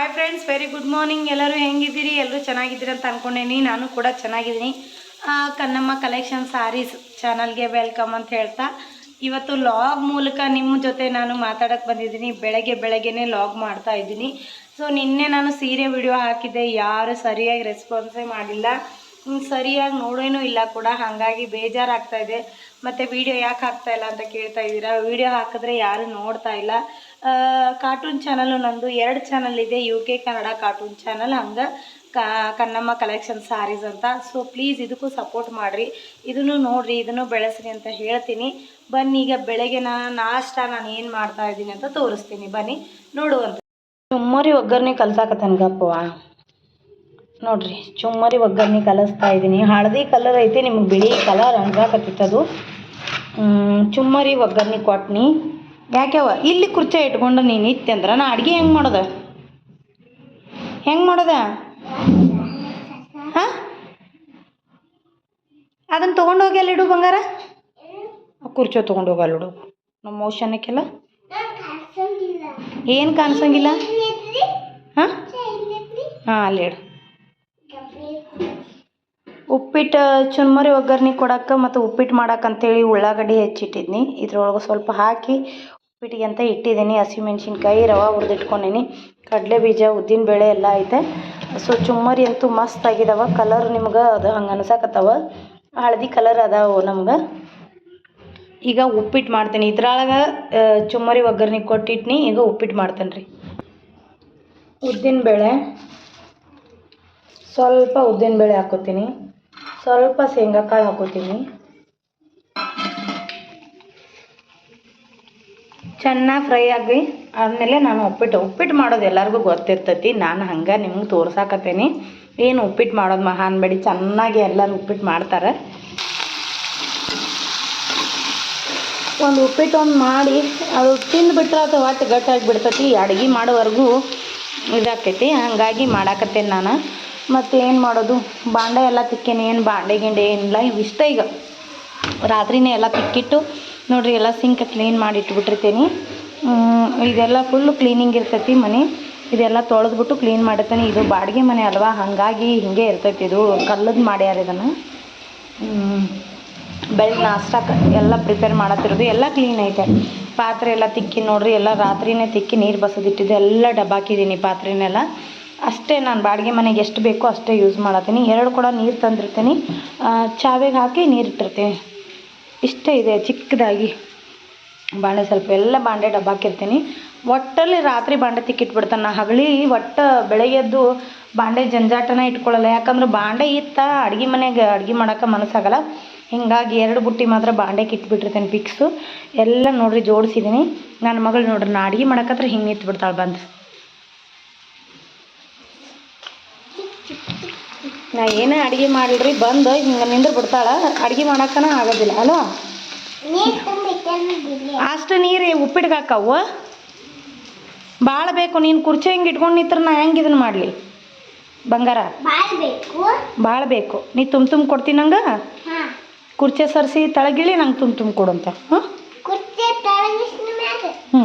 Hi friends very good morning ಎಲ್ಲರೂ ಹೆಂಗಿದ್ದೀರಿ? ಎಲ್ಲರೂ ಚೆನ್ನಾಗಿದ್ದೀರಿ ಅಂತ ಅಂದ್ಕೊಂಡೇನಿ ನಾನು ಕೂಡ ಚೆನ್ನಾಗಿದ್ದೀನಿ. ಕನ್ನಮ್ಮ ಕಲೆಕ್ಷನ್ ಸಾರೀಸ್ ಚಾನಲ್ಗೆ ವೆಲ್ಕಮ್ ಅಂತ ಹೇಳ್ತಾ. ಇವತ್ತು ಲಾಗ್ ಮೂಲಕ ನಿಮ್ಮ ಜೊತೆ ನಾನು ಮಾತಾಡೋಕ್ಕೆ ಬಂದಿದ್ದೀನಿ. ಬೆಳಗ್ಗೆ ಬೆಳಗ್ಗೆನೇ ಲಾಗ್ ಮಾಡ್ತಾ ಇದ್ದೀನಿ. ಸೊ ನಿನ್ನೆ ನಾನು ಸೀರೆ ವಿಡಿಯೋ ಹಾಕಿದ್ದೆ. ಯಾರು ಸರಿಯಾಗಿ ರೆಸ್ಪಾನ್ಸೇ ಮಾಡಿಲ್ಲ. ಸರಿಯಾಗಿ ನೋಡೇನೂ ಇಲ್ಲ ಕೂಡ. ಹಾಗಾಗಿ ಬೇಜಾರಾಗ್ತಾ ಇದೆ. ಮತ್ತು ವಿಡಿಯೋ ಯಾಕೆ ಹಾಕ್ತಾ ಇಲ್ಲ ಅಂತ ಕೇಳ್ತಾ ಇದ್ದೀರಾ? ವಿಡಿಯೋ ಹಾಕಿದ್ರೆ ಯಾರು ನೋಡ್ತಾ ಇಲ್ಲ. ಕಾರ್ಟೂನ್ ಚಾನಲು ನಂದು ಎರಡು ಚಾನಲ್ ಇದೆ U K Kannada cartoon channel ಹಂಗೆ ಕನ್ನಮ್ಮ ಕಲೆಕ್ಷನ್ ಸಾರೀಸ್ ಅಂತ. ಸೊ ಪ್ಲೀಸ್ ಇದಕ್ಕೂ ಸಪೋರ್ಟ್ ಮಾಡಿರಿ. ಇದನ್ನು ನೋಡಿರಿ ಇದನ್ನು ಬೆಳೆಸ್ರಿ ಅಂತ ಹೇಳ್ತೀನಿ. ಬನ್ನಿ ಈಗ ಬೆಳಗ್ಗೆ ನಾನು ನಾಷ್ಟ ನಾನು ಏನು ಮಾಡ್ತಾ ಇದ್ದೀನಿ ಅಂತ ತೋರಿಸ್ತೀನಿ. ಬನ್ನಿ ನೋಡುವಂತ. ಚುಮ್ಮರಿ ಒಗ್ಗರಣೆ ಗಪ್ಪವಾ ನೋಡ್ರಿ ಚುಮ್ಮರಿ ಒಗ್ಗರಣೆ ಕಲಿಸ್ತಾ ಇದ್ದೀನಿ. ಹಳದಿ ಕಲರ್ ಐತೆ ನಿಮ್ಗೆ ಬಿಳಿ ಕಲರ್ ಹ್ಮ್, ಚುಮ್ಮರಿ ಒಗ್ಗರಣೆ ಕೊಟ್ನಿ. ಯಾಕ್ಯವ? ಇಲ್ಲಿ ಕುರ್ಚಿ ಇಟ್ಕೊಂಡು ನೀನು ಇತ್ತೆ ಅಂದ್ರೆ ನಾ ಅಡುಗೆ ಹೆಂಗೆ ಮಾಡೋದ? ಹೆಂಗೆ ಮಾಡೋದ? ಹಾಂ? ಅದನ್ನು ತೊಗೊಂಡೋಗಿ ಅಲ್ಲಿಡು ಬಂಗಾರ? ಕುರ್ಚಿ ತೊಗೊಂಡೋಗಿ ಅಲ್ಲಿ ಇಡು ನಮ್ಮ ಮೋಷನಕ್ಕೆಲ್ಲ ಏನು ಕಾಣಿಸಂಗಿಲ್ಲ? ಹಾಂ? ಹಾಂ ಅಲ್ಲಿಡು ಉಪ್ಪಿಟ್ಟು ಚುರ್ಮರಿ ಒಗ್ಗರಣೆ ಕೊಡಕ್ಕೆ ಮತ್ತು ಉಪ್ಪಿಟ್ಟು ಮಾಡಕ್ಕೆ ಅಂತೇಳಿ ಉಳ್ಳಾಗಡ್ಡಿ ಹೆಚ್ಚಿಟ್ಟಿದ್ನಿ. ಇದ್ರೊಳಗೆ ಸ್ವಲ್ಪ ಹಾಕಿ ಉಪ್ಪಿಟ್ಟಿಗೆ ಅಂತ ಇಟ್ಟಿದ್ದೀನಿ ಹಸಿಮೆಣ್ಸಿನ್ಕಾಯಿ ರವೆ ಬೀಜ, ಉದ್ದಿನ ಬೇಳೆ ಎಲ್ಲ ಐತೆ. ಸೊ ಚುಮ್ಮರಿ ಅಂತೂ ಮಸ್ತ್ ಆಗಿದಾವ. ಕಲರ್ ನಿಮ್ಗೆ ಅದು ಹಂಗೆ ಅನ್ಸಕತ್ತವ. ಹಳದಿ ಕಲರ್ ಅದಾವು ನಮ್ಗೆ. ಈಗ ಉಪ್ಪಿಟ್ಟು ಮಾಡ್ತೀನಿ. ಇದ್ರೊಳಗೆ ಚುಮ್ಮರಿ ಒಗ್ಗರಣೆ ಕೊಟ್ಟಿಟ್ನಿ. ಈಗ ಉಪ್ಪಿಟ್ಟು ಮಾಡ್ತೇನೆ ರೀ ಉದ್ದಿನ ಬೇಳೆ. ಸ್ವಲ್ಪ ಉದ್ದಿನ ಬೇಳೆ ಹಾಕೋತೀನಿ. ಸ್ವಲ್ಪ ಶೇಂಗಾ ಕಾಳು ಹಾಕೋತೀನಿ. ಚೆನ್ನಾಗಿ ಫ್ರೈ ಆಗಿ ಆದಮೇಲೆ ನಾನು ಉಪ್ಪಿಟ್ಟು ಉಪ್ಪಿಟ್ಟು ಮಾಡೋದು ಎಲ್ಲರಿಗೂ ಗೊತ್ತಿರ್ತೈತಿ. ನಾನು ಹಂಗೆ ನಿಮ್ಗೆ ತೋರ್ಸಾಕತ್ತೇನಿ. ಏನು ಉಪ್ಪಿಟ್ಟು ಮಾಡೋದು ಮಹಾನ್ ಬೇಡಿ ಚೆನ್ನಾಗಿ ಎಲ್ಲರೂ ಉಪ್ಪಿಟ್ಟು ಮಾಡ್ತಾರೆ. ಒಂದು ಉಪ್ಪಿಟ್ಟು ಒಂದು ಮಾಡಿ, ಅದು ತಿಂದುಬಿಟ್ರೆ ಅದು ಗಟ್ಟಾಗಿ ಬಿಡ್ತೈತಿ. ಅಡುಗೆ ಮಾಡೋವರೆಗೂ ಇದಾಗ್ತೈತಿ ಹಾಗಾಗಿ ಮಾಡಾಕತ್ತೇನೆ ನಾನು. ಮತ್ತು ಏನು ಮಾಡೋದು? ಬಾಂಡೆ ಎಲ್ಲ ತಿಕ್ಕೇನಿ. ಏನು ಬಾಂಡೆ ಗಿಂಡೆ ಏನಿಲ್ಲ. ಇಷ್ಟ ಈಗ. ರಾತ್ರಿನೇ ಎಲ್ಲ ತಿಕ್ಕಿಟ್ಟು ನೋಡ್ರಿ, ಎಲ್ಲ ಸಿಂಕ್ ಕ್ಲೀನ್ ಮಾಡಿ ಇಟ್ಬಿಟ್ಟಿರ್ತೀನಿ ಇದೆಲ್ಲ ಫುಲ್ಲು ಕ್ಲೀನಿಂಗ್ ಇರ್ತೈತಿ ಮನೆ. ಇದೆಲ್ಲ ತೊಳೆದ್ಬಿಟ್ಟು ಕ್ಲೀನ್ ಮಾಡಿರ್ತೀನಿ. ಇದು ಬಾಡಿಗೆ ಮನೆ ಅಲ್ವಾ? ಹಾಗಾಗಿ ಹೀಗೆ ಇರ್ತೈತಿ ಇದು. ಕಲ್ಲದ್ದು ಮಾಡ್ಯಾರ ಇದನ್ನು. ಬೆಳಗ್ಗೆ ನಾಷ್ಟಕ್ಕೆ ಎಲ್ಲ ಪ್ರಿಪೇರ್ ಮಾಡತ್ತಿರೋದು. ಎಲ್ಲ ಕ್ಲೀನ್ ಐತೆ. ಪಾತ್ರೆ ಎಲ್ಲ ತಿಕ್ಕಿ ನೋಡ್ರಿ, ಎಲ್ಲ ರಾತ್ರಿನೇ ತಿಕ್ಕಿ ನೀರು ಬಸದಿಟ್ಟಿದ್ದು. ಎಲ್ಲ ಡಬ್ಬಾಕಿದ್ದೀನಿ ಪಾತ್ರೆನೆಲ್ಲ. ಅಷ್ಟೇ ನಾನು ಬಾಡಿಗೆ ಮನೆಗೆ ಎಷ್ಟು ಬೇಕೋ ಅಷ್ಟೇ ಯೂಸ್ ಮಾಡತ್ತೀನಿ. ಎರಡು ಕೂಡ ನೀರು ತಂದಿರ್ತೀನಿ. ಚಾವಿಗೆ ಚಾವೆಗೆ ಹಾಕಿ ನೀರು ಇಟ್ಟಿರ್ತೀನಿ. ಇಷ್ಟೇ ಇದೆ, ಚಿಕ್ಕದಾಗಿ. ಬಾಂಡೆ ಸ್ವಲ್ಪ ಎಲ್ಲ ಬಾಂಡೆ ಡಬ್ಬಾಕಿರ್ತೀನಿ ಒಟ್ಟಲ್ಲಿ ರಾತ್ರಿ ಬಾಂಡೆ ತಿಕ್ಕಿಟ್ಬಿಡ್ತಾನೆ. ನಾ ಹಗಲಿ ಒಟ್ಟು ಬೆಳಗ್ಗೆದ್ದು ಬಾಂಡೆ ಜಂಜಾಟನ ಇಟ್ಕೊಳ್ಳಲ್ಲ ಯಾಕಂದ್ರೆ ಬಾಂಡೆ ಇತ್ತ ಅಡ್ಗೆ ಮನೆಗೆ ಅಡ್ಗೆ ಮಾಡೋಕೆ ಮನಸ್ಸಾಗಲ್ಲ. ಹಿಂಗಾಗಿ ಎರಡು ಬುಟ್ಟಿ ಮಾತ್ರ ಬಾಂಡೆ ಕಿತ್ಬಿಟ್ಟಿರ್ತೇನೆ ಪಿಕ್ಸು ಎಲ್ಲ ನೋಡ್ರಿ ಜೋಡಿಸಿದ್ದೀನಿ ನನ್ನ ಮಗಳು ನೋಡ್ರಿ, ನಾ ಅಡ್ಗೆ ಮಾಡೋಕತ್ರ ಹಿಂಗೆ ನಿಂತ್ಬಿಡ್ತಾಳೆ ಬಂದು. ನಾ ಏನೇ ಅಡುಗೆ ಮಾಡಿಲ್ರಿ ಬಂದು ಹಿಂಗೆ ನಿಂದ್ರೆ ಬಿಡ್ತಾಳೆ. ಅಡುಗೆ ಮಾಡಕ್ಕನ ಆಗೋದಿಲ್ಲ ಅಲ್ವಾ? ಅಷ್ಟು ನೀರು ಉಪ್ಪಿಟ್ಟಿಗೆ ಹಾಕವು ಭಾಳ ಬೇಕು ನೀನು ಕುರ್ಚಿ ಹಿಂಗೆ ಇಟ್ಕೊಂಡು ನಿಂತ್ರ ನಾ ಹೆಂಗೆ ಇದನ್ನು ಮಾಡಲಿ? ಬಂಗಾರ? ಭಾಳ ಬೇಕು. ನೀ ತುಂಬ ತುಂಬ ಕೊಡ್ತೀನಿ ನಂಗೆ? ಹಾ. ಕುರ್ಚಿ ಸರಿಸಿ ತಳಗಿಳಿ ನಂಗೆ ತುಂಬ ತುಂಬ ಕೊಡು ಅಂತ. ಹಾಂ? ಹ್ಞೂ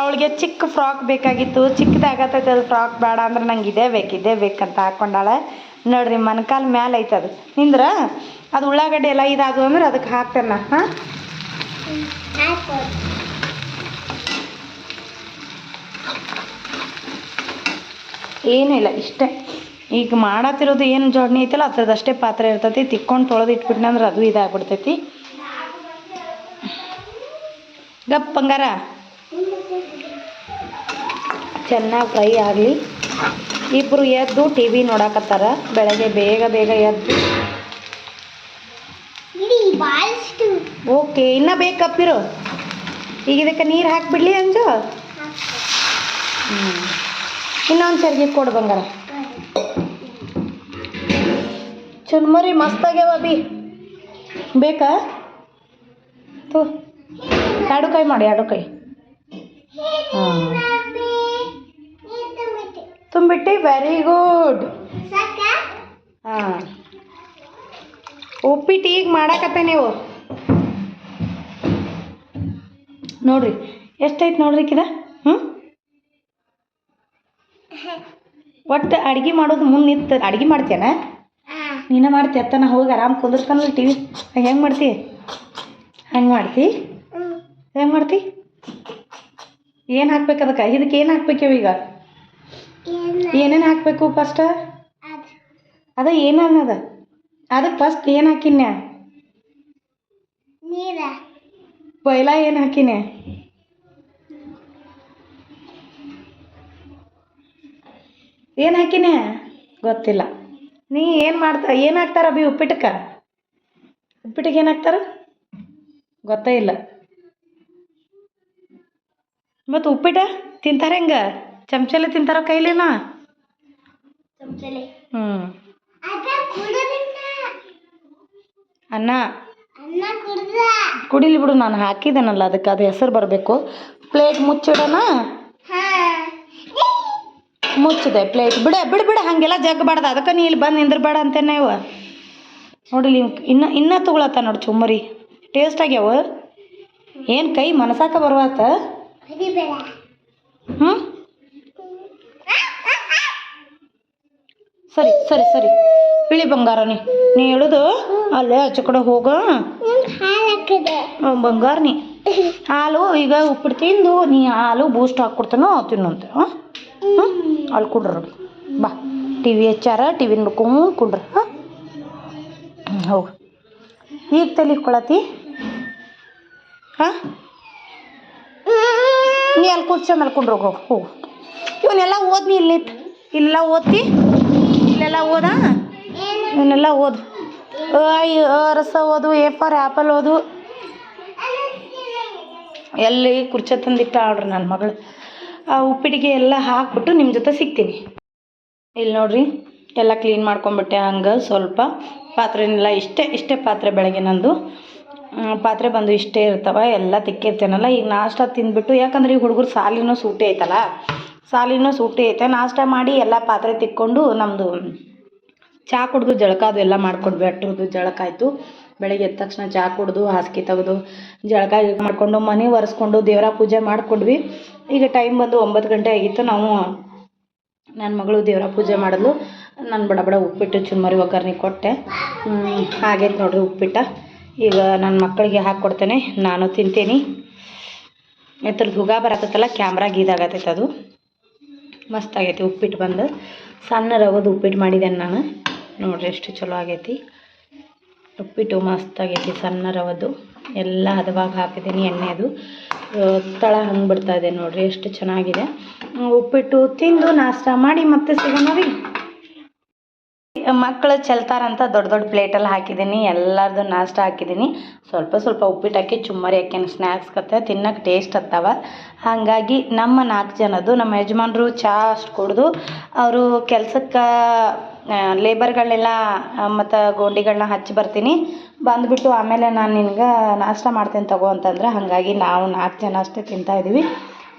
ಅವಳಿಗೆ ಚಿಕ್ಕ ಫ್ರಾಕ್ ಬೇಕಾಗಿತ್ತು. ಚಿಕ್ಕದಾಗತ್ತೈತೆ ಅದು ಫ್ರಾಕ್, ಬೇಡ ಅಂದ್ರೆ ನಂಗೆ ಇದೇ ಬೇಕು, ಇದೇ ಬೇಕಂತ ಹಾಕ್ಕೊಂಡಾಳೆ ನೋಡ್ರಿ, ಮನ್ಕಾಲ್ ಮ್ಯಾಲ ಐತೆ ಅದು ನಿಂದ್ರ? ಅದು ಉಳ್ಳಾಗಡ್ಡೆ ಎಲ್ಲ ಇದಾದು ಅಂದ್ರೆ ಅದಕ್ಕೆ ಹಾಕ್ತೇನೆ ಹಾಂ? ಏನಿಲ್ಲ, ಇಷ್ಟೇ. ಈಗ ಮಾಡತ್ತಿರೋದು ಏನು ಜೋಡಣೆ ಐತಲ್ಲ ಅದ್ರದಷ್ಟೇ ಪಾತ್ರೆ ಇರ್ತೈತಿ. ತಿಕ್ಕೊಂಡು ತೊಳೆದು ಇಟ್ಬಿಟ್ನೆ ಅಂದ್ರೆ ಅದು ಇದಾಗ್ಬಿಡ್ತೈತಿ. ಗಪ್, ಬಂಗಾರ. ಚೆನ್ನಾಗಿ ಫ್ರೈ ಆಗಲಿ. ಇಬ್ಬರು ಎದ್ದು ಟಿ ವಿ ನೋಡಕತ್ತಾರ. ಬೆಳಗ್ಗೆ ಬೇಗ ಬೇಗ ಎದ್ದು. ಓಕೆ ಇನ್ನೂ ಬೇಕಪ್ಪಿರು ಈಗ ಇದಕ್ಕೆ ನೀರು ಹಾಕಿಬಿಡ್ಲಿ ಅಂಜು? ಹ್ಞೂ ಇನ್ನೊಂದು ಸರ್ಗಿ ಕೊಡು ಬಂಗಾರ. ಚುನ್ಮರಿ ಮಸ್ತಾಗ್ಯಾವ ಬಿ ಬೇಕಾ? ತು ಎರಡು ಕೈ ಮಾಡಿ ಎರಡು ಕೈ ತುಂಬಿಟ್ಟು ವೆರಿ ಗುಡ್ ಹಾಂ. ಉಪ್ಪಿಟ್ಟು ಈಗ ಮಾಡಕತ್ತೆ ನೀವು. ನೋಡ್ರಿ, ಎಷ್ಟೈತೆ ನೋಡ್ರಿ ಕಿದ? ಹ್ಞೂ ಒಟ್ಟು ಅಡ್ಗೆ ಮಾಡೋದು ಮುಂದೆ ನಿಂತು, ಅಡ್ಗೆ ಮಾಡ್ತೇನ ನೀನು ಮಾಡ್ತಿ, ಅತ್ತನ ಹೋಗಿ ಆರಾಮ್ ಕುಂದಿರ್ತಾನಲ್ಲ ಟಿ ವಿ ಹೆಂಗೆ ಮಾಡ್ತಿ? ಹಂಗೆ ಮಾಡ್ತಿ? ಹೆಂಗೆ ಮಾಡ್ತಿ? ಏನು ಹಾಕ್ಬೇಕು ಅದಕ್ಕೆ? ಇದಕ್ಕೆ ಏನು ಹಾಕ್ಬೇಕೇವ ಈಗ? ಏನು? ಏನೇನು ಹಾಕಬೇಕು ಫಸ್ಟ್ ಅದು. ಅದ ಏನು ಅನ್ನದ? ಅದಕ್ಕೆ ಫಸ್ಟ್ ಏನು ಹಾಕಿನ್ಯ? ಪೈಲ ಏನು ಹಾಕಿನೆ ಏನು ಹಾಕಿನೆ ಗೊತ್ತಿಲ್ಲ. ನೀ ಏನು ಮಾಡ್ತಾ ಏನು ಹಾಕ್ತಾರ ಬಿ ಉಪ್ಪಿಟ್ಟಕ್ಕೆ? ಉಪ್ಪಿಟ್ಟಿಗೆ ಏನು ಹಾಕ್ತಾರ? ಗೊತ್ತೇ ಇಲ್ಲ. ಮತ್ತು ಉಪ್ಪಿಟ್ಟು ತಿಂತಾರೆ ಹೆಂಗ? ಚಮಚಲೆ ತಿಂತಾರ ಕೈಲಿನ? ಚಮಚಲಿ ಹ್ಞೂ ಅನ್ನ? ಕುಡಿಲಿ ಬಿಡು ನಾನು ಹಾಕಿದ್ದೇನಲ್ಲ ಅದಕ್ಕೆ ಅದು ಹೆಸರು ಬರಬೇಕು. ಪ್ಲೇಟ್ ಮುಚ್ಚಿಡೋಣ? ಮುಚ್ಚಿದೆ ಪ್ಲೇಟ್. ಬಿಡ ಬಿಡು ಬಿಡ ಹಾಗೆಲ್ಲ ಜಗ್ಬಾರ್ದು ಅದಕ್ಕೆ ನೀ ಇಲ್ಲಿ ಬಂದು ನಿಂದ್ರಬೇಡ ಅಂತೇನೆ ಇವ ನೋಡಿಲಿ ಇನ್ನ ಇನ್ನೂ ತೊಗೊಳತ್ತ ನೋಡಿ ಚುಮ್ಮರಿ. ಟೇಸ್ಟ್ ಆಗ್ಯಾವ? ಏನು ಕೈ ಮನಸಾಕ ಬರುವಾತ ಹೊಡಿಬೇಡ ಹ್ಞೂ ಸರಿ ಸರಿ ಸರಿ ಇಳಿ ಬಂಗಾರ ನೀ ನೀ ಹೇಳುದು ಅಲ್ಲೇ ಆಚೆ ಕಡೆ ಹೋಗೋ ನಿಮ್ಗೆ ಹಾಲು ಹಾಕಿದೆ ಅವ್ನ್ ಬಂಗಾರ ನೀ ಹಾಲು ಈಗ ಉಪ್ಪಿಟ್ಟು ತಿಂದು ನೀ ಹಾಲು ಬೂಸ್ಟ್ ಹಾಕ್ಕೊಡ್ತಾನೋ ತಿನ್ನಂತೆ ಹಾಂ ಹಾಂ ಅಲ್ಲಿ ಕುಡ್ರ ಬಾ ಟಿ ವಿ ಹಚ್ಚಾರ ಟಿ ವಿ ನೋಡ್ಕೊಂಡು ಕುಂಡ್ರ ಹಾಂ ಹೋಗು ಈಗ ತಲೆ ಕೊಳತಿ ಹಾಂ ನೀ ಅಲ್ಲಿ ಕೂರ್ಚ ಮಲ್ಕೊಂಡ್ರು ಹೋಗು. ಇವನ್ನೆಲ್ಲ ಓದ್ನಿ ಇಲ್ಲಿ. ಇಲ್ಲೆಲ್ಲ ಓದ್ತಿ? ಇಲ್ಲೆಲ್ಲ ಓದ? ಇವನ್ನೆಲ್ಲ ಓದು. ರಸ ಓದು, ಎ ಫಾರ್ ಆ್ಯಪಲ್ ಓದು. ಎಲ್ಲಿ ಕುರ್ಚೆ ತಂದಿಟ್ಟ ಆಡ್ರಿ ನನ್ನ ಮಗಳು. ಆ ಉಪ್ಪಿಟ್ಟಿಗೆ ಎಲ್ಲ ಹಾಕ್ಬಿಟ್ಟು ನಿಮ್ಮ ಜೊತೆ ಸಿಗ್ತೀನಿ. ಇಲ್ಲಿ ನೋಡ್ರಿ, ಎಲ್ಲ ಕ್ಲೀನ್ ಮಾಡ್ಕೊಂಬಿಟ್ಟೆ ಹಂಗೆ ಸ್ವಲ್ಪ. ಪಾತ್ರೆನೆಲ್ಲ ಇಷ್ಟೇ ಇಷ್ಟೇ ಪಾತ್ರೆ ಬೆಳಗ್ಗೆ ನಂದು. ಪಾತ್ರೆ ಬಂದು ಇಷ್ಟೇ ಇರ್ತವೆ, ಎಲ್ಲ ತಿಕ್ಕಿರ್ತೇನಲ್ಲ. ಈಗ ನಾಷ್ಟ ತಿಂದ್ಬಿಟ್ಟು, ಯಾಕಂದ್ರೆ ಈಗ ಹುಡುಗರು ಸಾಲಿನೂ ಸೂಟಿ ಐತಲ್ಲ? ಸಾಲಿನೂ ಸೂಟಿ ಐತೆ. ನಾಷ್ಟ ಮಾಡಿ ಎಲ್ಲ ಪಾತ್ರೆ ತಿಕ್ಕೊಂಡು ನಮ್ಮದು ಚಹಾ ಕುಡ್ದು ಜಳಕ ಅದು ಎಲ್ಲ ಮಾಡ್ಕೊಂಡ್ವಿ. ಅಟ್ರದ್ದು ಜಳಕ ಆಯಿತು. ಬೆಳಗ್ಗೆ ಎದ್ದ ತಕ್ಷಣ ಚಹಾ ಕುಡ್ದು, ಹಾಸಿಗೆ ತೆಗೆದು, ಜಳಕ ಮಾಡಿಕೊಂಡು ಮನೆ ಒರೆಸ್ಕೊಂಡು ದೇವರ ಪೂಜೆ ಮಾಡ್ಕೊಂಡ್ವಿ. ಈಗ ಟೈಮ್ ಬಂದು ಒಂಬತ್ತು ಗಂಟೆ ಆಗಿತ್ತು. ನಾವು ನನ್ನ ಮಗಳು ದೇವರ ಪೂಜೆ ಮಾಡಲು, ನಾನು ಬಡ ಬಡ ಉಪ್ಪಿಟ್ಟು ಚುಮ್ಮರಿ ಒಗ್ಗರಣೆ ಕೊಟ್ಟೆ. ಆಗೈತೆ ನೋಡ್ರಿ ಉಪ್ಪಿಟ್ಟ. ಈಗ ನನ್ನ ಮಕ್ಕಳಿಗೆ ಹಾಕ್ಕೊಡ್ತೇನೆ ನಾನು ತಿಂತೀನಿ. ಇದ್ರದ್ದು ಹುಗ ಬರತ್ತಲ್ಲ ಕ್ಯಾಮ್ರಾಗ ಇದಾಗತ್ತೈತೆ ಅದು. ಮಸ್ತಾಗೈತಿ ಉಪ್ಪಿಟ್ಟು ಬಂದು. ಸಣ್ಣ ರವದ ಉಪ್ಪಿಟ್ಟು ಮಾಡಿದ್ದೇನೆ ನಾನು. ನೋಡ್ರಿ ಎಷ್ಟು ಚಲೋ ಆಗೈತಿ. ಉಪ್ಪಿಟ್ಟು ಮಸ್ತಾಗೈತಿ ಸಣ್ಣ ರವದ್ದು. ಎಲ್ಲ ಹದವಾಗಿ ಹಾಕಿದ್ದೀನಿ ಎಣ್ಣೆದು ಅದು. ತಳ ಹಂಗೆ ಬಿಡ್ತಾ ಇದೆ ನೋಡ್ರಿ, ಎಷ್ಟು ಚೆನ್ನಾಗಿದೆ. ಉಪ್ಪಿಟ್ಟು ತಿಂದು ನಾಷ್ಟ ಮಾಡಿ ಮತ್ತೆ ಸಿಗೋಣ ರೀ. ಮಕ್ಕಳು ಚೆಲ್ತಾರಂತ ದೊಡ್ಡ ದೊಡ್ಡ ಪ್ಲೇಟಲ್ಲಿ ಹಾಕಿದ್ದೀನಿ ಎಲ್ಲರದು ನಾಷ್ಟ ಹಾಕಿದ್ದೀನಿ ಸ್ವಲ್ಪ ಸ್ವಲ್ಪ ಉಪ್ಪಿಟ್ಟು ಹಾಕಿ ಚುಮ್ಮರಿ ಹಾಕ್ಯಾನ ಸ್ನ್ಯಾಕ್ಸ್ ಕತ್ತೆ ತಿನ್ನಕ್ಕೆ ಟೇಸ್ಟ್ ಹತ್ತವ ಹಾಗಾಗಿ ನಮ್ಮ ನಾಲ್ಕು ಜನದ್ದು, ನಮ್ಮ ಯಜಮಾನ್ರು ಚಹಾ ಅಷ್ಟು ಕುಡ್ದು, ಅವರು ಕೆಲಸಕ್ಕೆ ಲೇಬರ್ಗಳನ್ನೆಲ್ಲ ಮತ್ತು ಗೋಂಡಿಗಳನ್ನ ಹಚ್ಚಿ ಬರ್ತೀನಿ. ಬಂದುಬಿಟ್ಟು ಆಮೇಲೆ ನಾನು ನಿನ್ಗೆ ನಾಷ್ಟ ಮಾಡ್ತೇನೆ ತಗೋ ಅಂತಂದ್ರೆ, ಹಾಗಾಗಿ ನಾವು ನಾಲ್ಕು ಜನ ಅಷ್ಟೇ ತಿಂತಾ ಇದ್ದೀವಿ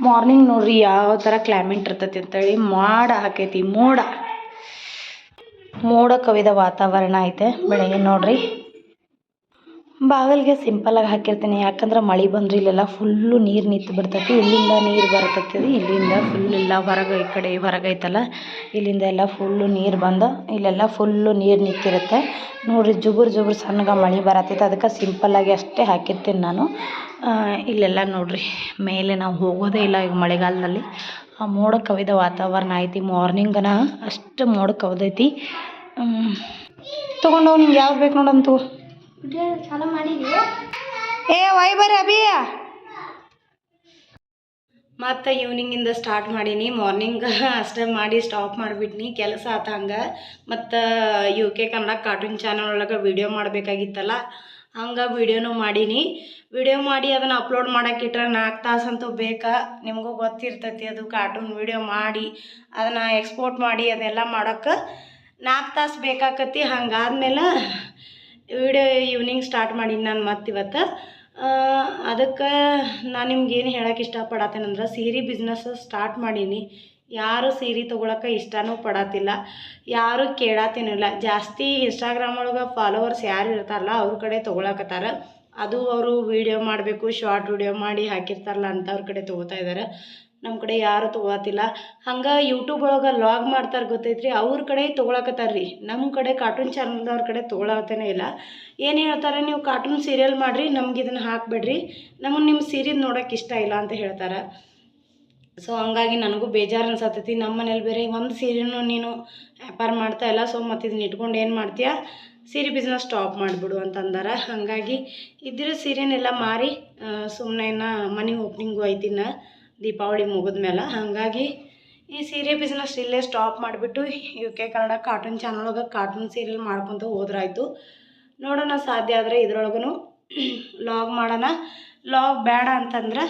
ಮಾರ್ನಿಂಗ್ ನೋಡ್ರಿ ಯಾವ ಥರ ಕ್ಲೈಮೇಟ್ ಇರ್ತೈತಿ ಅಂತೇಳಿ, ಮೋಡ ಹಾಕೈತಿ ಮೋಡ. ಮೋಡ ಕವಿದ ವಾತಾವರಣ ಐತೆ ಬೆಳಗ್ಗೆ ನೋಡ್ರಿ. ಬಾಗಿಲಿಗೆ ಸಿಂಪಲಾಗಿ ಹಾಕಿರ್ತೀನಿ, ಯಾಕಂದ್ರೆ ಮಳೆ ಬಂದ್ರೆ ಇಲ್ಲೆಲ್ಲ ಫುಲ್ಲು ನೀರು ನಿಂತು ಬಿಡ್ತೈತಿ. ಇಲ್ಲಿಂದ ನೀರು ಬರ್ತೈತಿ, ಇಲ್ಲಿಂದ ಫುಲ್ ಎಲ್ಲ ಹೊರಗೆ ಈ ಕಡೆ ಹೊರಗೈತಲ್ಲ ಇಲ್ಲಿಂದ ಎಲ್ಲ ಫುಲ್ಲು ನೀರು ಬಂದು, ಇಲ್ಲೆಲ್ಲ ಫುಲ್ಲು ನೀರು ನಿಂತಿರುತ್ತೆ. ನೋಡ್ರಿ, ಜುಗುರು ಜುಗುರು ಸಣ್ಣಗೆ ಮಳೆ ಬರತ್ತೈತೆ ಅದಕ್ಕೆ ಸಿಂಪಲ್ಲಾಗಿ ಅಷ್ಟೇ ಹಾಕಿರ್ತೀನಿ ನಾನು. ಇಲ್ಲೆಲ್ಲ ನೋಡ್ರಿ, ಮೇಲೆ ನಾವು ಹೋಗೋದೇ ಇಲ್ಲ ಈಗ ಮಳೆಗಾಲದಲ್ಲಿ. ಆ ಮೋಡ ಕವಿದ ವಾತಾವರಣ ಐತಿ. ಮಾರ್ನಿಂಗನ ಅಷ್ಟು ಮೋಡ ಕವಿದೈತಿ. ತೊಗೊಂಡೋಗಿ ನಿಮ್ಗೆ ಯಾವ್ದು ಬೇಕು ನೋಡಂತು ಏ, ವೈ ಬರ್ರಿ ಅಭಿಯ ಮತ್ತು ಈವ್ನಿಂಗಿಂದ ಸ್ಟಾರ್ಟ್ ಮಾಡೀನಿ. ಮಾರ್ನಿಂಗ್ ಅಷ್ಟೇ ಮಾಡಿ ಸ್ಟಾಪ್ ಮಾಡಿಬಿಟ್ನಿ. ಕೆಲಸ ಆತ ಹಂಗೆ. ಮತ್ತು U K Kannada cartoon channel ಒಳಗೆ ವಿಡಿಯೋ ಮಾಡಬೇಕಾಗಿತ್ತಲ್ಲ, ಹಂಗೆ ವಿಡಿಯೋನು ಮಾಡೀನಿ. ವಿಡಿಯೋ ಮಾಡಿ ಅದನ್ನು ಅಪ್ಲೋಡ್ ಮಾಡೋಕ್ಕಿಟ್ರೆ ನಾಲ್ಕು ತಾಸಂತೂ ಬೇಕಾ? ನಿಮಗೂ ಗೊತ್ತಿರ್ತೈತಿ ಅದು ಕಾರ್ಟೂನ್ ವಿಡಿಯೋ ಮಾಡಿ, ಅದನ್ನು ಎಕ್ಸ್ಪೋರ್ಟ್ ಮಾಡಿ, ಅದೆಲ್ಲ ಮಾಡೋಕ್ಕೆ ನಾಲ್ಕು ತಾಸು ಬೇಕಾಕತಿ. ಹಂಗಾದ್ಮೇಲೆ ವಿಡಿಯೋ ಈವ್ನಿಂಗ್ ಸ್ಟಾರ್ಟ್ ಮಾಡೀನಿ ನಾನು ಮತ್ತೆ ಇವತ್ತು ಅದಕ್ಕೆ ನಾನು ನಿಮ್ಗೆ ಏನು ಹೇಳಕ್ಕೆ ಇಷ್ಟಪಡತ್ತೇನಂದ್ರೆ ಸೀರೆ ಬಿಸ್ನೆಸ್ ಸ್ಟಾರ್ಟ್ ಮಾಡೀನಿ. ಯಾರು ಸೀರೆ ತೊಗೊಳಕ್ಕೆ ಇಷ್ಟನೂ ಪಡತ್ತಿಲ್ಲ. ಯಾರು ಕೇಳತ್ತೇನಿಲ್ಲ. ಜಾಸ್ತಿ ಇನ್ಸ್ಟಾಗ್ರಾಮ್ ಒಳಗೆ ಫಾಲೋವರ್ಸ್ ಯಾರು ಇರ್ತಾರಲ್ಲ ಅವ್ರ ಕಡೆ ತೊಗೊಳಕತ್ತಾರ. ಅದು ಅವರು ವಿಡಿಯೋ ಮಾಡಬೇಕು ಶಾರ್ಟ್ ವಿಡಿಯೋ ಮಾಡಿ ಹಾಕಿರ್ತಾರಲ್ಲ ಅಂಥವ್ರ ಕಡೆ ತೊಗೋತಾ ಇದ್ದಾರೆ ನಮ್ಮ ಕಡೆ ಯಾರು ತೊಗೊಳತಿಲ್ಲ ಹಂಗೆ ಯೂಟ್ಯೂಬ್ ಒಳಗೆ ಲಾಗ್ ಮಾಡ್ತಾರೆ ಗೊತ್ತೈತ್ರಿ, ಅವ್ರ ಕಡೆ ತೊಗೊಳಕತ್ತಾರ ರೀ ನಮ್ಮ ಕಡೆ ಕಾರ್ಟೂನ್ ಚಾನಲ್ದವ್ರ ಕಡೆ ತೊಗೊಳತನೇ ಇಲ್ಲ. ಏನು ಹೇಳ್ತಾರೆ, ನೀವು ಕಾರ್ಟೂನ್ ಸೀರಿಯಲ್ ಮಾಡಿರಿ, ನಮ್ಗೆ ಇದನ್ನು ಹಾಕಬೇಡ್ರಿ. ನಮಗೆ ನಿಮ್ಮ ಸೀರಿಯಲ್ ನೋಡೋಕೆ ಇಷ್ಟ ಇಲ್ಲ ಅಂತ ಹೇಳ್ತಾರೆ. ಸೊ ಹಂಗಾಗಿ ನನಗೂ ಬೇಜಾರು ಅನ್ಸತ್ತೈತಿ. ನಮ್ಮ ಮನೇಲಿ ಬೇರೆ ಒಂದು ಸೀರೆನೂ ನೀನು ವ್ಯಾಪಾರ ಮಾಡ್ತಾ ಇಲ್ಲ. ಸೊ ಮತ್ತು ಇದನ್ನ ಇಟ್ಕೊಂಡು ಏನು ಮಾಡ್ತೀಯ? ಸೀರೆ ಬಿಸ್ನೆಸ್ ಸ್ಟಾಪ್ ಮಾಡಿಬಿಡು ಅಂತಂದಾರ. ಹಾಗಾಗಿ ಇದ್ದಿರೋ ಸೀರೆನೆಲ್ಲ ಮಾರಿ ಸುಮ್ಮನೆ ಮನೆ ಓಪ್ನಿಂಗು ಐತಿನ ದೀಪಾವಳಿ ಮುಗಿದ್ಮೇಲೆ ಹಾಗಾಗಿ ಈ ಸೀರೆ ಬಿಸ್ನೆಸ್ ಇಲ್ಲೇ ಸ್ಟಾಪ್ ಮಾಡಿಬಿಟ್ಟು U K Kannada cartoon channel ಒಳಗೆ ಕಾರ್ಟೂನ್ ಸೀರಿಯಲ್ ಮಾಡ್ಕೊತ ಹೋದ್ರಾಯ್ತು. ನೋಡೋಣ ಸಾಧ್ಯ ಆದರೆ ಇದ್ರೊಳಗೂ ಲಾಗ್ ಮಾಡೋಣ. ಲಾಗ್ ಬೇಡ ಅಂತಂದ್ರೆ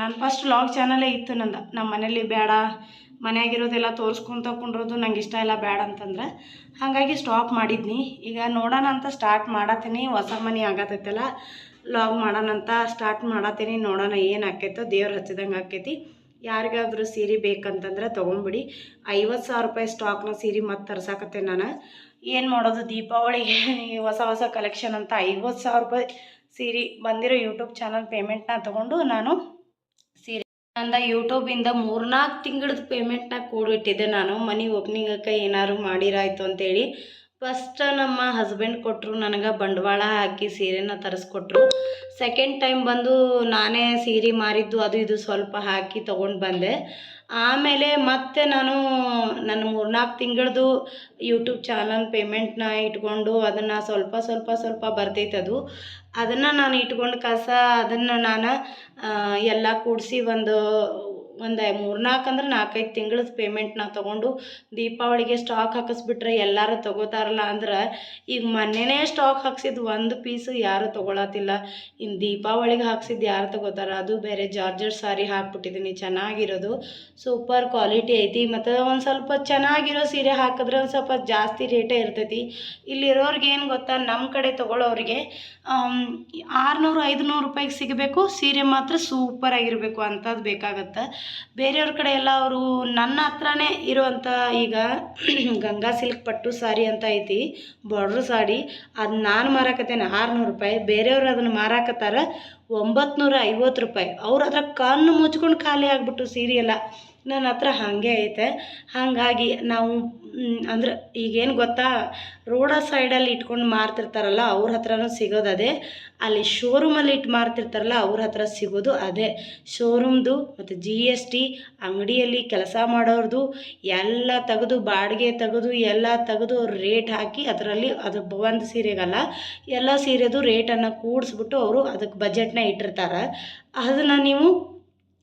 ನಾನು ಫಸ್ಟ್ ಲಾಗ್ ಚಾನಲೇ ಇತ್ತು ನಂದು. ನಮ್ಮ ಮನೇಲಿ ಬೇಡ ಮನೆಯಾಗಿರೋದೆಲ್ಲ ತೋರಿಸ್ಕೊಂತ ಕುಂಡ್ರೋದು ನಂಗೆ ಇಷ್ಟ ಇಲ್ಲ ಬ್ಯಾಡ ಅಂತಂದ್ರೆ. ಹಾಗಾಗಿ ಸ್ಟಾಪ್ ಮಾಡಿದ್ನಿ. ಈಗ ನೋಡೋಣ ಅಂತ ಸ್ಟಾರ್ಟ್ ಮಾಡತ್ತೀನಿ. ಹೊಸ ಮನೆ ಆಗತೈತಲ್ಲ ಲಾಗ್ ಮಾಡೋಣ ಅಂತ ಸ್ಟಾರ್ಟ್ ಮಾಡತ್ತೀನಿ. ನೋಡೋಣ ಏನು ಆಕೈತೋ ದೇವ್ರು ಹಚ್ಚಿದಂಗೆ ಆಕೈತಿ. ಯಾರಿಗಾದ್ರೂ ಸೀರೆ ಬೇಕಂತಂದ್ರೆ ತೊಗೊಂಬಿಡಿ. ಐವತ್ತು ಸಾವಿರ ರೂಪಾಯಿ ಸ್ಟಾಕ್ನ ಸೀರೆ ಮತ್ತೆ ತರ್ಸಾಕತ್ತೆ ನಾನು. ಏನು ಮಾಡೋದು ದೀಪಾವಳಿಗೆ ಹೊಸ ಹೊಸ ಕಲೆಕ್ಷನ್ ಅಂತ ಐವತ್ತು ಸಾವಿರ ರೂಪಾಯಿ ಸೀರೆ ಬಂದಿರೋ ಯೂಟ್ಯೂಬ್ ಚಾನಲ್ ಪೇಮೆಂಟ್ನ ತೊಗೊಂಡು ನಾನು ಅಂದ ಯೂಟ್ಯೂಬಿಂದ ಮೂರ್ನಾಲ್ಕು ತಿಂಗಳದ ಪೇಮೆಂಟ್ನ ಕೂಡಿಟ್ಟಿದ್ದೆ ನಾನು. ಮನೆ ಓಪನಿಂಗಕ್ಕೆ ಏನಾದ್ರು ಮಾಡಿರಾಯ್ತು ಅಂತೇಳಿ. ಫಸ್ಟ್ ನಮ್ಮ ಹಸ್ಬೆಂಡ್ ಕೊಟ್ಟರು ನನಗೆ ಬಂಡವಾಳ ಹಾಕಿ ಸೀರೆನ ತರಿಸ್ಕೊಟ್ರು. ಸೆಕೆಂಡ್ ಟೈಮ್ ಬಂದು ನಾನೇ ಸೀರೆ ಮಾರಿದ್ದು, ಅದು ಇದು ಸ್ವಲ್ಪ ಹಾಕಿ ತೊಗೊಂಡು ಬಂದೆ. ಆಮೇಲೆ ಮತ್ತೆ ನಾನು ನನ್ನ ಮೂರ್ನಾಲ್ಕು ತಿಂಗಳದು ಯೂಟ್ಯೂಬ್ ಚಾನಲ್ ಪೇಮೆಂಟ್ನ ಇಟ್ಕೊಂಡು ಅದನ್ನು ಸ್ವಲ್ಪ ಸ್ವಲ್ಪ ಸ್ವಲ್ಪ ಬರ್ತೈತೆ ಅದು. ಅದನ್ನು ನಾನು ಇಟ್ಕೊಂಡು ಕಸ ಅದನ್ನು ನಾನು ಎಲ್ಲ ಕೂಡಿಸಿ ಒಂದು ಒಂದು ಮೂರ್ನಾಲ್ಕು ಅಂದ್ರೆ ನಾಲ್ಕೈದು ತಿಂಗಳದ ನಾ ತೊಗೊಂಡು ದೀಪಾವಳಿಗೆ ಸ್ಟಾಕ್ ಹಾಕಿಸ್ಬಿಟ್ರೆ ಎಲ್ಲರೂ ತೊಗೋತಾರಲ್ಲ ಅಂದ್ರೆ ಈಗ ಮೊನ್ನೆನೇ ಸ್ಟಾಕ್ ಹಾಕ್ಸಿದ್ದು ಒಂದು ಪೀಸು ಯಾರು ತೊಗೊಳತಿಲ್ಲ. ಇನ್ನು ದೀಪಾವಳಿಗೆ ಹಾಕ್ಸಿದ್ದು ಯಾರು ತೊಗೋತಾರ? ಅದು ಬೇರೆ ಜಾರ್ಜರ್ ಸಾರಿ ಹಾಕ್ಬಿಟ್ಟಿದ್ದೀನಿ ಚೆನ್ನಾಗಿರೋದು. ಸೂಪರ್ ಕ್ವಾಲಿಟಿ ಐತಿ. ಮತ್ತು ಒಂದು ಸ್ವಲ್ಪ ಚೆನ್ನಾಗಿರೋ ಸೀರೆ ಹಾಕಿದ್ರೆ ಒಂದು ಸ್ವಲ್ಪ ಜಾಸ್ತಿ ರೇಟೇ ಇರ್ತೈತಿ. ಇಲ್ಲಿರೋರ್ಗೆ ಏನು ಗೊತ್ತಾ? ನಮ್ಮ ಕಡೆ ತೊಗೊಳ್ಳೋರಿಗೆ ಆರುನೂರು ಐದುನೂರು ರೂಪಾಯಿಗೆ ಸಿಗಬೇಕು. ಸೀರೆ ಮಾತ್ರ ಸೂಪರ್ ಆಗಿರಬೇಕು. ಅಂಥದ್ದು ಬೇಕಾಗತ್ತೆ. ಬೇರೆಯವ್ರ ಕಡೆ ಎಲ್ಲ ಅವರು ನನ್ನ ಹತ್ರನೇ ಇರುವಂಥ ಈಗ ಗಂಗಾ ಸಿಲ್ಕ್ ಪಟ್ಟು ಸಾರಿ ಅಂತ ಐತಿ ಬಾರ್ಡ್ರ್ ಸಾಡಿ ಅದು ನಾನು ಮಾರಾಕತ್ತೇನೆ, ಆರುನೂರು ರೂಪಾಯಿ. ಬೇರೆಯವ್ರು ಅದನ್ನು ಮಾರಾಕತ್ತಾರ ಒಂಬತ್ತು ನೂರ ಐವತ್ತು ರೂಪಾಯಿ. ಅವ್ರು ಅದ್ರಾಗ ಕಣ್ಣು ಮುಚ್ಕೊಂಡು ಖಾಲಿ ಆಗಿಬಿಟ್ಟು ಸೀರೆ ಎಲ್ಲ. ನನ್ನ ಹತ್ರ ಹಾಗೆ ಐತೆ. ಹಾಗಾಗಿ ನಾವು ಅಂದ್ರೆ ಈಗೇನು ಗೊತ್ತಾ, ರೋಡ ಸೈಡಲ್ಲಿ ಇಟ್ಕೊಂಡು ಮಾರ್ತಿರ್ತಾರಲ್ಲ, ಅವ್ರ ಹತ್ರನೂ ಸಿಗೋದು ಅದೇ. ಅಲ್ಲಿ ಶೋರೂಮಲ್ಲಿ ಇಟ್ಟು ಮಾರ್ತಿರ್ತಾರಲ್ಲ, ಅವ್ರ ಹತ್ರ ಸಿಗೋದು ಅದೇ. ಶೋರೂಮ್ದು ಮತ್ತು ಜಿ ಎಸ್ ಟಿ ಅಂಗಡಿಯಲ್ಲಿ ಕೆಲಸ ಮಾಡೋರ್ದು, ಎಲ್ಲ ತೆಗೆದು ಬಾಡಿಗೆ ತೆಗೆದು, ಎಲ್ಲ ತೆಗೆದು ರೇಟ್ ಹಾಕಿ ಅದರಲ್ಲಿ ಅದು ಒಂದು ಸೀರೆಗಲ್ಲ, ಎಲ್ಲ ಸೀರೆದು ರೇಟನ್ನು ಕೂಡಿಸ್ಬಿಟ್ಟು ಅವರು ಅದಕ್ಕೆ ಬಜೆಟ್ನ ಇಟ್ಟಿರ್ತಾರೆ. ಅದನ್ನು ನೀವು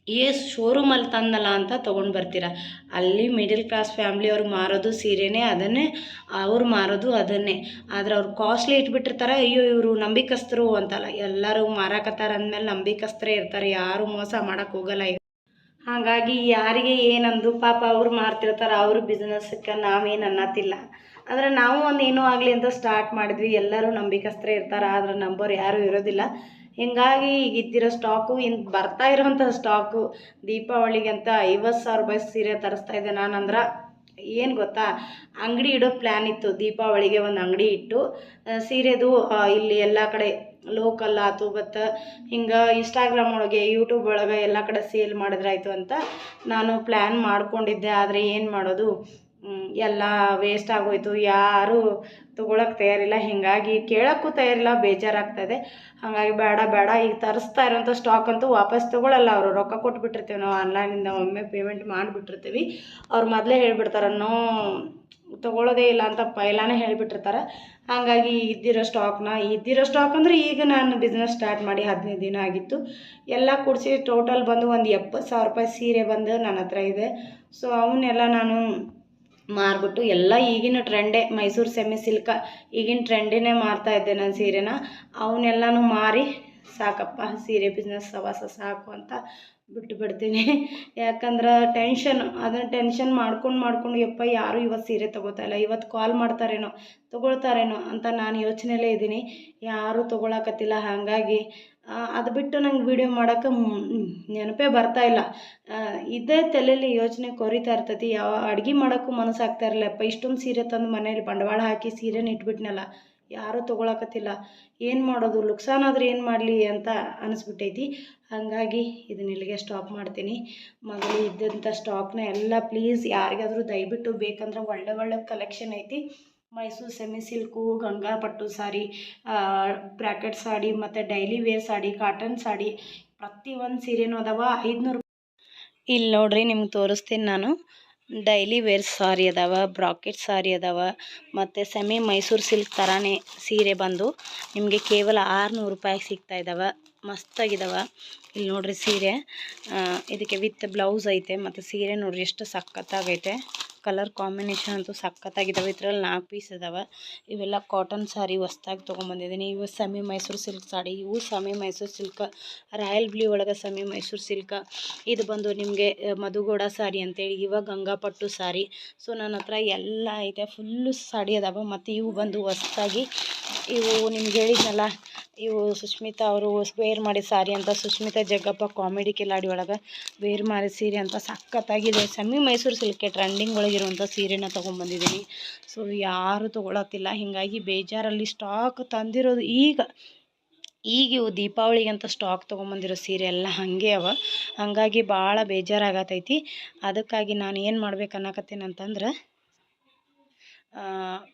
ಏ ಶೋರೂಮಲ್ಲಿ ತಂದಲ್ಲ ಅಂತ ತೊಗೊಂಡು ಬರ್ತೀರ? ಅಲ್ಲಿ ಮಿಡಲ್ ಕ್ಲಾಸ್ ಫ್ಯಾಮ್ಲಿಯವ್ರು ಮಾರೋದು ಸೀರೆನೇ ಅದನ್ನೇ, ಅವ್ರು ಮಾರೋದು ಅದನ್ನೇ. ಆದ್ರೆ ಅವ್ರು ಕಾಸ್ಟ್ಲಿ ಇಟ್ಬಿಟ್ಟಿರ್ತಾರೆ, ಅಯ್ಯೋ ಇವರು ನಂಬಿಕಸ್ತರು ಅಂತಲ್ಲ. ಎಲ್ಲರೂ ಮಾರಾಕತ್ತಾರ ಅಂದಮೇಲೆ ನಂಬಿಕಸ್ತರೇ ಇರ್ತಾರೆ, ಯಾರು ಮೋಸ ಮಾಡೋಕ್ಕೆ ಹೋಗಲ್ಲ ಈಗ. ಹಾಗಾಗಿ ಯಾರಿಗೆ ಏನಂದು ಪಾಪ ಅವ್ರು ಮಾರ್ತಿರ್ತಾರೆ ಅವ್ರ ಬಿಸ್ನೆಸ್ಗೆ ನಾವೇನು ಅನ್ನತ್ತಿಲ್ಲ. ಆದರೆ ನಾವು ಒಂದು ಏನೋ ಆಗಲಿ ಅಂತ ಸ್ಟಾರ್ಟ್ ಮಾಡಿದ್ವಿ. ಎಲ್ಲರೂ ನಂಬಿಕಸ್ತರೇ ಇರ್ತಾರೆ, ಆದ್ರೆ ನಂಬೋರು ಯಾರೂ ಇರೋದಿಲ್ಲ. ಹಿಂಗಾಗಿ ಈಗ ಇದ್ದಿರೋ ಸ್ಟಾಕು ಇನ್ನು ಬರ್ತಾ ಇರೋವಂಥ ಸ್ಟಾಕು ದೀಪಾವಳಿಗೆ ಅಂತ ಐವತ್ತು ಸಾವಿರ ರೂಪಾಯಿ ಸೀರೆ ತರಿಸ್ತಾ ಇದ್ದೆ ನಾನಂದ್ರೆ, ಏನು ಗೊತ್ತಾ? ಅಂಗಡಿ ಇಡೋ ಪ್ಲ್ಯಾನ್ ಇತ್ತು, ದೀಪಾವಳಿಗೆ ಒಂದು ಅಂಗಡಿ ಇಟ್ಟು ಸೀರೆದು ಇಲ್ಲಿ ಎಲ್ಲ ಕಡೆ ಲೋಕಲ್ ಆತು ಮತ್ತು ಹಿಂಗೆ ಇನ್ಸ್ಟಾಗ್ರಾಮ್ ಒಳಗೆ ಯೂಟ್ಯೂಬ್ ಒಳಗೆ ಎಲ್ಲ ಕಡೆ ಸೇಲ್ ಮಾಡಿದ್ರಾಯ್ತು ಅಂತ ನಾನು ಪ್ಲ್ಯಾನ್ ಮಾಡ್ಕೊಂಡಿದ್ದೆ, ಆದರೆ ಏನು ಮಾಡೋದು? ಎಲ್ಲ ವೇಸ್ಟ್ ಆಗೋಯ್ತು. ಯಾರು ತೊಗೊಳಕ್ಕೆ ತಯಾರಿಲ್ಲ. ಹೀಗಾಗಿ ಕೇಳೋಕ್ಕೂ ತಯಾರಿಲ್ಲ. ಬೇಜಾರಾಗ್ತದೆ. ಹಾಗಾಗಿ ಬೇಡ ಬೇಡ. ಈಗ ತರಿಸ್ತಾ ಇರೋಂಥ ಸ್ಟಾಕ್ ಅಂತೂ ವಾಪಸ್ ತೊಗೊಳಲ್ಲ ಅವರು. ರೊಕ್ಕ ಕೊಟ್ಬಿಟ್ಟಿರ್ತೀವಿ ನಾವು ಆನ್ಲೈನಿಂದ ಒಮ್ಮೆ ಪೇಮೆಂಟ್ ಮಾಡಿಬಿಟ್ಟಿರ್ತೀವಿ. ಅವ್ರು ಮೊದಲೇ ಹೇಳ್ಬಿಡ್ತಾರೆ, ನೋ ತೊಗೊಳ್ಳೋದೇ ಇಲ್ಲ ಅಂತ ಪೈಲಾನೇ ಹೇಳಿಬಿಟ್ಟಿರ್ತಾರೆ. ಹಾಗಾಗಿ ಇದ್ದಿರೋ ಸ್ಟಾಕ್ನ ಇದ್ದಿರೋ ಸ್ಟಾಕ್ ಅಂದರೆ ಈಗ ನಾನು ಬಿಸ್ನೆಸ್ ಸ್ಟಾರ್ಟ್ ಮಾಡಿ ಹದಿನೈದು ದಿನ ಆಗಿತ್ತು. ಎಲ್ಲ ಕೂಡಿಸಿ ಟೋಟಲ್ ಬಂದು ಒಂದು ಎಪ್ಪತ್ತು ಸಾವಿರ ರೂಪಾಯಿ ಸೀರೆ ಬಂದು ನನ್ನ ಹತ್ರ ಇದೆ. ಸೊ ಅವನ್ನೆಲ್ಲ ನಾನು ಮಾರ್ಬಿಟ್ಟು ಎಲ್ಲ ಈಗಿನ ಟ್ರೆಂಡೇ, ಮೈಸೂರು ಸೆಮಿ ಸಿಲ್ಕ ಈಗಿನ ಟ್ರೆಂಡಿನೇ ಮಾರ್ತಾ ಇದ್ದೆ ನಾನು ಸೀರೆನ. ಅವನ್ನೆಲ್ಲನೂ ಮಾರಿ ಸಾಕಪ್ಪ, ಸೀರೆ ಬಿಸ್ನೆಸ್ ಸವಾಸ ಸಾಕು ಅಂತ ಬಿಟ್ಟು ಬಿಡ್ತೀನಿ ಯಾಕಂದ್ರೆ ಟೆನ್ಷನ್ ಅದನ್ನು ಟೆನ್ಷನ್ ಮಾಡ್ಕೊಂಡು ಮಾಡ್ಕೊಂಡು ಯಪ್ಪ ಯಾರು ಇವತ್ತು ಸೀರೆ ಇಲ್ಲ, ಇವತ್ತು ಕಾಲ್ ಮಾಡ್ತಾರೇನೋ, ತೊಗೊಳ್ತಾರೇನೋ ಅಂತ ನಾನು ಯೋಚನೆಯಲ್ಲೇ ಇದ್ದೀನಿ. ಯಾರೂ ತೊಗೊಳಕತ್ತಿಲ್ಲ, ಹಾಗಾಗಿ ಅದು ಬಿಟ್ಟು ನಂಗೆ ವಿಡಿಯೋ ಮಾಡೋಕ್ಕೆ ನೆನಪೇ ಬರ್ತಾ ಇಲ್ಲ. ಇದೇ ತಲೆಯಲ್ಲಿ ಯೋಚನೆ ಕೊರಿತಾ ಇರ್ತೈತಿ. ಯಾವ ಅಡುಗೆ ಮಾಡೋಕ್ಕೂ ಮನಸ್ಸಾಗ್ತಾ ಇರಲಿಲ್ಲಪ್ಪ ಇಷ್ಟೊಂದು ಸೀರೆ ತಂದು ಮನೇಲಿ ಬಂಡವಾಳ ಹಾಕಿ ಸೀರೆನ ಇಟ್ಬಿಟ್ನಲ್ಲ, ಯಾರೂ ತೊಗೊಳಕತ್ತಿಲ್ಲ. ಏನು ಮಾಡೋದು? ಲುಕ್ಸಾನ್ ಆದ್ರೆ ಏನು ಮಾಡಲಿ ಅಂತ ಅನಿಸ್ಬಿಟ್ಟೈತಿ. ಹಾಗಾಗಿ ಇದನ್ನ ಇಲ್ಲಿಗೆ ಸ್ಟಾಪ್ ಮಾಡ್ತೀನಿ. ಮೊದಲು ಇದ್ದಂಥ ಸ್ಟಾಕ್ನ ಎಲ್ಲ ಪ್ಲೀಸ್ ಯಾರಿಗಾದರೂ ದಯವಿಟ್ಟು ಬೇಕಂದ್ರೆ ಒಳ್ಳೆ ಒಳ್ಳೆ ಕಲೆಕ್ಷನ್ ಐತಿ. ಮೈಸೂರು ಸೆಮಿ ಸಿಲ್ಕು ಗಂಗಾ ಪಟ್ಟು ಸಾರಿ ಬ್ರ್ಯಾಕೆಟ್ ಸಾಡಿ ಮತ್ತು daily wear sari cotton sari ಪ್ರತಿಯೊಂದು ಸೀರೆನೂ ಅದಾವ. ಐದುನೂರು ಇಲ್ಲಿ ನೋಡ್ರಿ ನಿಮ್ಗೆ ತೋರಿಸ್ತೀನಿ ನಾನು. ಡೈಲಿ ವೇರ್ ಸಾರಿ ಅದಾವ ಬ್ರಾಕೆಟ್ ಸಾರಿ ಅದಾವ, ಮತ್ತು ಸೆಮಿ ಮೈಸೂರು ಸಿಲ್ಕ್ ಥರನೇ ಸೀರೆ ಬಂದು ನಿಮಗೆ ಕೇವಲ ಆರುನೂರು ರೂಪಾಯಿ ಸಿಗ್ತಾ ಇದ್ದಾವೆ ಮಸ್ತಾಗಿದ್ದಾವೆ ಇಲ್ಲಿ ನೋಡ್ರಿ ಸೀರೆ. ಇದಕ್ಕೆ ವಿತ್ ಬ್ಲೌಸ್ ಐತೆ, ಮತ್ತು ಸೀರೆ ನೋಡ್ರಿ ಎಷ್ಟು ಸಖತ್ತಾಗೈತೆ. ಕಲರ್ ಕಾಂಬಿನೇಷನ್ ಅಂತೂ ಸಖತ್ತಾಗಿದ್ದಾವೆ ಇದ್ರಲ್ಲಿ ನಾಲ್ಕು ಪೀಸ್ ಇದಾವೆ. ಇವೆಲ್ಲ ಕಾಟನ್ ಸಾರಿ ಹೊಸ್ದಾಗಿ ತೊಗೊಂಬಂದಿದ್ದೀನಿ. ಇವು ಸಮಿ ಮೈಸೂರು ಸಿಲ್ಕ್ ಸಾಡಿ ಇವು semi Mysore silk. Royal blue ಒಳಗೆ ಸಮಿ ಮೈಸೂರು ಸಿಲ್ಕ್. ಇದು ಬಂದು ನಿಮಗೆ ಮಧುಗೌಡ ಸಾರಿ ಅಂತೇಳಿ. ಇವಾಗ ಗಂಗಾಪಟ್ಟು ಸಾರಿ ಸೊ ನನ್ನ ಹತ್ರ ಎಲ್ಲ ಐತೆ. ಫುಲ್ಲು ಸಾಡಿ ಅದಾವೆ. ಮತ್ತು ಇವು ಬಂದು ಹೊಸ್ದಾಗಿ ಇವು ನಿಮ್ಗೆ ಹೇಳಿದ್ನಲ್ಲ ಇವು ಸುಷ್ಮಿತಾ ಅವರು ವೇರ್ ಮಾಡಿ ಸಾರಿ ಅಂತ ಸುಷ್ಮಿತಾ ಜಗ್ಗಪ್ಪ ಕಾಮಿಡಿ ಕಿಲಾಡಿ ಒಳಗೆ ವೇರ್ ಮಾಡಿದ ಸೀರೆ ಅಂತ ಸಖತ್ತಾಗಿದೆ. ಸೆಮಿ ಮೈಸೂರು ಸಿಲ್ಕೆ ಟ್ರೆಂಡಿಂಗ್ ಒಳಗಿರುವಂಥ ಸೀರೆನ ತೊಗೊಂಬಂದಿದ್ದೀನಿ. ಸೊ ಯಾರು ತೊಗೊಳತ್ತಿಲ್ಲ. ಹೀಗಾಗಿ ಬೇಜಾರಲ್ಲಿ ಸ್ಟಾಕ್ ತಂದಿರೋದು ಈಗ. ಈಗ ಇವು ದೀಪಾವಳಿಗೆ ಅಂತ ಸ್ಟಾಕ್ ತೊಗೊಂಬಂದಿರೋ ಸೀರೆ ಎಲ್ಲ ಹಾಗೆ ಅವ. ಹಾಗಾಗಿ ಭಾಳ ಬೇಜಾರಾಗತೈತಿ. ಅದಕ್ಕಾಗಿ ನಾನು ಏನು ಮಾಡ್ಬೇಕು ಅನ್ನಕತ್ತೀನಿ ಅಂತಂದ್ರೆ ಆ,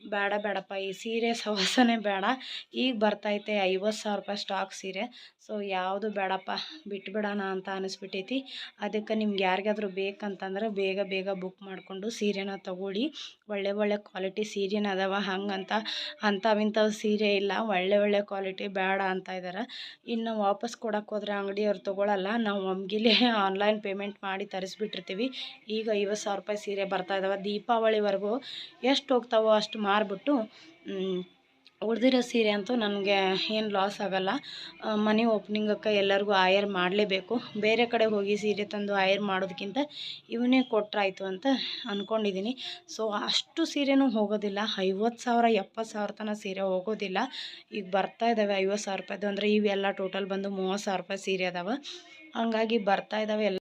ಬೇಡ ಬೇಡಪ್ಪ. ಈ ಸೀರೆ ಸವಾಸನೆ ಬೇಡ. ಈಗ ಬರ್ತೈತೆ ಐವತ್ತು ಸಾವಿರ ರೂಪಾಯಿ ಸ್ಟಾಕ್ ಸೀರೆ. ಸೊ ಯಾವುದು ಬೇಡಪ್ಪ, ಬಿಟ್ಬಿಡೋಣ ಅಂತ ಅನಿಸ್ಬಿಟ್ಟೈತಿ. ಅದಕ್ಕೆ ನಿಮ್ಗೆ ಯಾರಿಗಾದ್ರೂ ಬೇಕಂತಂದ್ರೆ ಬೇಗ ಬೇಗ ಬುಕ್ ಮಾಡಿಕೊಂಡು ಸೀರೆನ ತಗೊಳ್ಳಿ. ಒಳ್ಳೆ ಒಳ್ಳೆ ಕ್ವಾಲಿಟಿ ಸೀರೆನ ಅದಾವ ಹಂಗಂತ ಅಂಥವಿಂಥವು ಸೀರೆ ಇಲ್ಲ, ಒಳ್ಳೆ ಒಳ್ಳೆ ಕ್ವಾಲಿಟಿ ಬೇಡ ಅಂತ ಇದ್ದಾರೆ ಇನ್ನು ವಾಪಸ್ ಕೊಡೋಕ್ಕೆ ಹೋದ್ರೆ ಅಂಗಡಿಯವ್ರು ತೊಗೊಳಲ್ಲ, ನಾವು ಒಮ್ಗಿಲೇ ಆನ್ಲೈನ್ ಪೇಮೆಂಟ್ ಮಾಡಿ ತರಿಸ್ಬಿಟ್ಟಿರ್ತೀವಿ. ಈಗ ಐವತ್ತು ಸಾವಿರ ರೂಪಾಯಿ ಸೀರೆ ಬರ್ತಾ ಇದಾವೆ, ದೀಪಾವಳಿವರೆಗೂ ಎಷ್ಟು ಹೋಗ್ತಾವೋ ಅಷ್ಟು ಮಾರಿಬಿಟ್ಟು ಉಳಿದಿರೋ ಸೀರೆ ಅಂತೂ ನನಗೆ ಏನು ಲಾಸ್ ಆಗೋಲ್ಲ. ಮನೆ ಓಪ್ನಿಂಗಕ್ಕೆ ಎಲ್ಲರಿಗೂ ಆಯರ್ ಮಾಡಲೇಬೇಕು. ಬೇರೆ ಕಡೆ ಹೋಗಿ ಸೀರೆ ತಂದು ಆಯರ್ ಮಾಡೋದಕ್ಕಿಂತ ಇವನ್ನೇ ಕೊಟ್ಟರಾಯ್ತು ಅಂತ ಅಂದ್ಕೊಂಡಿದ್ದೀನಿ ಸೊ ಅಷ್ಟು ಸೀರೆನೂ ಹೋಗೋದಿಲ್ಲ. ಐವತ್ತು ಸಾವಿರ, ಎಪ್ಪತ್ತು ಸಾವಿರ ತನಕ ಸೀರೆ ಹೋಗೋದಿಲ್ಲ. ಈಗ ಬರ್ತಾ ಇದ್ದಾವೆ ಐವತ್ತು ಸಾವಿರ ರೂಪಾಯಿದು. ಅಂದರೆ ಇವೆಲ್ಲ ಟೋಟಲ್ ಬಂದು ಮೂವತ್ತು ಸಾವಿರ ರೂಪಾಯಿ ಸೀರೆ ಅದಾವೆ. ಹಂಗಾಗಿ ಬರ್ತಾ ಇದ್ದಾವೆ ಎಲ್ಲ